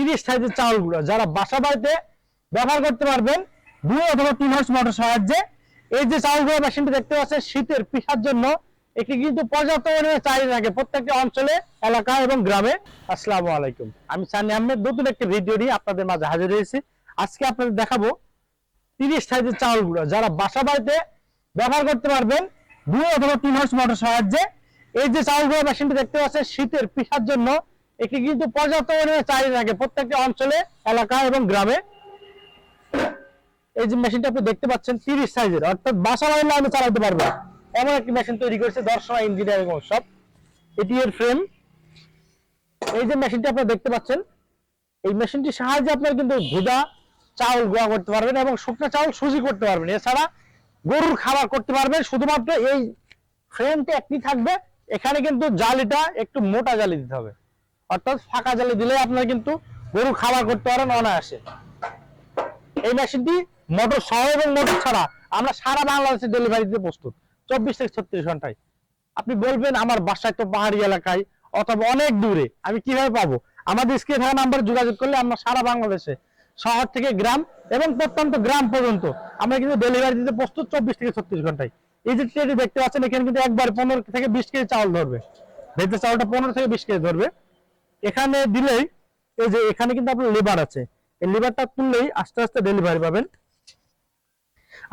তিরিশ সাইজের চাউলগুলো যারা বাসা বাড়িতে ব্যবহার করতে পারবেন, দুই অথবা তিন হাউস মোটর সাহায্যে। এই যে চাউলগুলো মেশিনটি দেখতে পাচ্ছেন, শীতের পিসার জন্য এটি কিন্তু পর্যাপ্ত পরিমাণে চাহিদা থাকে প্রত্যেকটি অঞ্চলে, এলাকা এবং গ্রামে। আসসালামু আলাইকুম। আমি সানি আহমেদ, নতুন একটি ভিডিও নিয়ে আপনাদের মাঝে হাজির হয়েছি। আজকে আপনাদের দেখাবো তিরিশ সাইজের চাউলগুলো যারা বাসা বাড়িতে ব্যবহার করতে পারবেন, দুই অথবা তিন হাউস মোটর সাহায্যে। এই যে চাউলগুলো মেশিনটি দেখতে পাচ্ছেন, শীতের পিসার জন্য এটি কিন্তু পর্যাপ্ত পরিমাণে চাহিদা থাকে প্রত্যেকটি অঞ্চলে, এলাকা এবং গ্রামে। এই যে মেশিনটা আপনি দেখতে পাচ্ছেন, তিরিশ সাইজের অর্থাৎ বাসা বাড়ির লাইনে চালাতে পারবে এমন একটি মেশিন তৈরি করেছে দর্শনা ইঞ্জিনিয়ারিং সব। এটি এর ফ্রেম এই যে মেশিনটা আপনারা দেখতে পাচ্ছেন, এই মেশিনটির সাহায্যে আপনারা কিন্তু ভুদা চাউল গোয়া করতে পারবেন এবং শুকনো চাউল সুজি করতে পারবেন। এছাড়া গরুর খাবার করতে পারবেন। শুধুমাত্র এই ফ্রেমটি একটি থাকবে। এখানে কিন্তু জালিটা একটু মোটা জালি দিতে হবে। অর্থাৎ ফাঁকা জালি দিলে আপনারা কিন্তু গরু খাবার করতে পারেন অনায়াসে। এই মেশিনটি মোটর সহ এবং মোটর ছাড়া আমরা সারা বাংলাদেশে ডেলিভারি দিতে প্রস্তুত। চব্বিশ থেকে ছত্রিশ ঘন্টায়। আপনি বলবেন, আমার বাসায় তো পাহাড়ি এলাকায়, অথবা অনেক দূরে, আমি কীভাবে পাবো? আমাদের স্ক্রিনে থাকা নাম্বার যোগাযোগ করলে আমরা সারা বাংলাদেশে, শহর থেকে গ্রাম এবং প্রত্যন্ত গ্রাম পর্যন্ত আমরা কিন্তু ডেলিভারি দিতে প্রস্তুত চব্বিশ থেকে ছত্রিশ ঘন্টায়। এই যে ট্রেটি দেখতে পাচ্ছেন, এখানে কিন্তু একবার পনেরো থেকে বিশ কেজি চাউল ধরবে। ভেজে চাউলটা পনেরো থেকে বিশ কেজি ধরবে। এখানে দিলেই এই যে এখানে কিন্তু আপনার লেবার আছে। এই লেবারটা তুললেই আস্তে আস্তে ডেলিভারি পাবেন।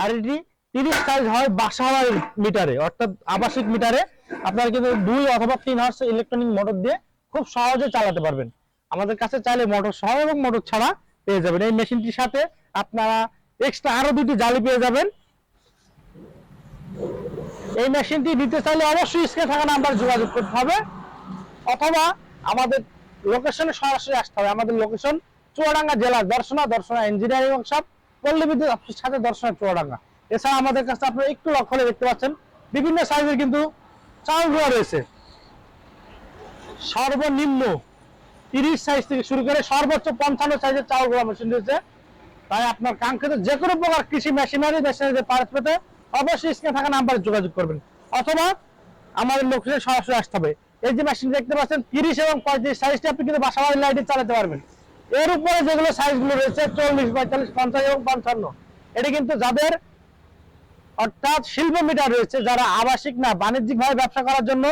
আর এটি তিরিশ সাইজ হয় বাসা মিটারে অর্থাৎ আবাসিক মিটারে আপনারা কিন্তু দুই অথবা তিন হার্স ইলেকট্রনিক মোটর দিয়ে খুব সহজে চালাতে পারবেন। আমাদের কাছে চাইলে মোটর সহ এবং মোটর ছাড়া পেয়ে যাবেন। এই মেশিনটির সাথে আপনারা এক্সট্রা আরও দুটি জালি পেয়ে যাবেন। এই মেশিনটি নিতে চাইলে অবশ্যই স্ক্রিনে থাকা নাম্বার যোগাযোগ করতে হবে। অথবা আমাদের লোকেশনে সরাসরি আসতে হবে। আমাদের লোকেশন চুয়াডাঙ্গা জেলা দর্শনা দর্শনা ইঞ্জিনিয়ারিং ওয়ার্কশপ পল্লী বিদ্যুৎ অফিসের সাথে দর্শনা চুয়াডাঙ্গা। এছাড়া আমাদের কাছে আপনারা একটু লক্ষ্য করে দেখতে পাচ্ছেন, বিভিন্ন সাইজের কিন্তু চাউলগুলো রয়েছে। সর্বনিম্ন তিরিশ সাইজ থেকে শুরু করে সর্বোচ্চ পঞ্চান্ন সাইজের চাউলগুলো মেশিন রয়েছে। তাই আপনার কাঙ্ক্ষিত যে কোনো প্রকার কৃষি মেশিনারি মেশিনারি পার্টস পেতে অবশ্যই স্ক্রিনে থাকা নাম্বারে যোগাযোগ করবেন। অথবা আমাদের লোকেশনে সরাসরি আসতে হবে। এই যে মেশিন দেখতে পাচ্ছেন, তিরিশ এবং পঁয়ত্রিশ সাইজটি আপনি কিন্তু বাসা বাড়ির লাইটে চালাতে পারবেন। এর উপরে যেগুলো সাইজগুলো রয়েছে, চল্লিশ, পঁয়তাল্লিশ, পঞ্চাশ এবং পঞ্চান্ন, এটি কিন্তু যাদের অর্থাৎ শিল্প মিটার রয়েছে, যারা আবাসিক না বাণিজ্যিক ভাবে ব্যবসা করার জন্য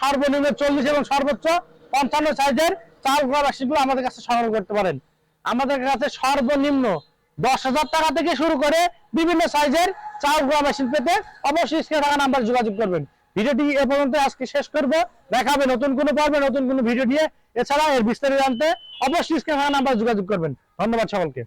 সর্বনিম্ন চল্লিশ এবং সর্বোচ্চ পঞ্চান্ন সাইজের চাল মেশিনগুলো আমাদের কাছে সংগ্রহ করতে পারেন। আমাদের কাছে সর্বনিম্ন দশ হাজার টাকা থেকে শুরু করে বিভিন্ন সাইজের চাল মেশিন পেতে অবশ্যই স্ক্রিনে থাকা নাম্বার যোগাযোগ করবেন। ভিডিওটি এ পর্যন্ত আজকে শেষ করব। দেখাবে নতুন কোনো পর্বে, নতুন কোনো ভিডিও নিয়ে। এছাড়া এর বিস্তারিত জানতে অবশ্যই স্ক্রিনে নাম্বার যোগাযোগ করবেন। ধন্যবাদ সকলকে।